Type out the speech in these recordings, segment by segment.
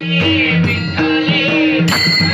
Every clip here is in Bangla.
Every time.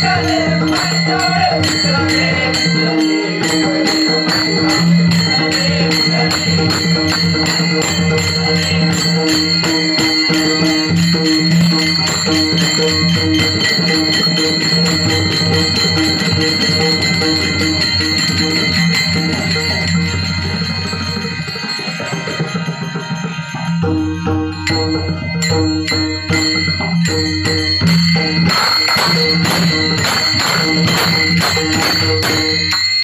Thank you.